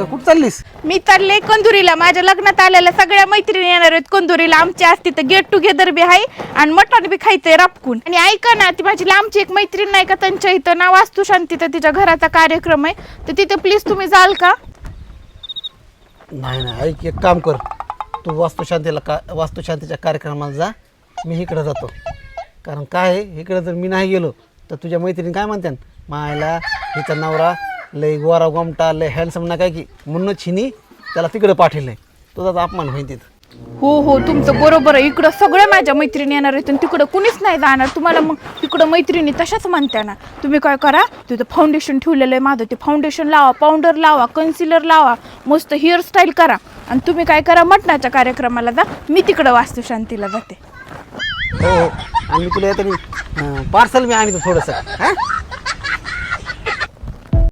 का कुठं चाललीस? मी चालले कंदुरीला माझ्या लग्नात आलेल्या सगळ्या मैत्रिणी येणार आहेत कंदुरीला. आमची असती तर गेट टुगेदर बी आहे आणि मटण बी खायचंय रापकून. आणि ऐका ना ती माझी लांबची एक मैत्रीण नाही का त्यांच्या इथं? ना वास्तुशांती तर तिच्या घराचा कार्यक्रम आहे. तर तिथे प्लीज तुम्ही जाल का? नाही नाही ऐक एक काम कर. तू वास्तुशांतीला का वास्तुशांतीच्या कार्यक्रमाला जा. मी इकडं जातो. कारण काय आहे इकडं जर मी नाही गेलो तर तुझ्या मैत्रिणी काय म्हणतात मायला हिचा नवरा लय गोरा गोमटा लय हँडसम ना काय की म्हणूनच हिनी त्याला तिकडं पाठवलंय. तुझा अपमान होईल तिथं. हो हो तुमचं बरोबर आहे. इकडं सगळ्या माझ्या मैत्रिणी येणार आहेत आणि तिकडं कुणीच नाही जाणार. तुम्हाला मग तिकडं मैत्रिणी तशाच म्हणत्या ना. तुम्ही काय करा तिथं फाउंडेशन ठेवलेलं आहे माझं. ते फाउंडेशन लावा पावडर लावा कन्सिलर लावा. मस्त हेअरस्टाईल करा. आणि तुम्ही काय करा मटणाच्या कार्यक्रमाला जा. मी तिकडं वास्तुशांतीला जाते. हो हो. आणि मी तुला येताना पार्सल मी आणतो थोडंसं. हां?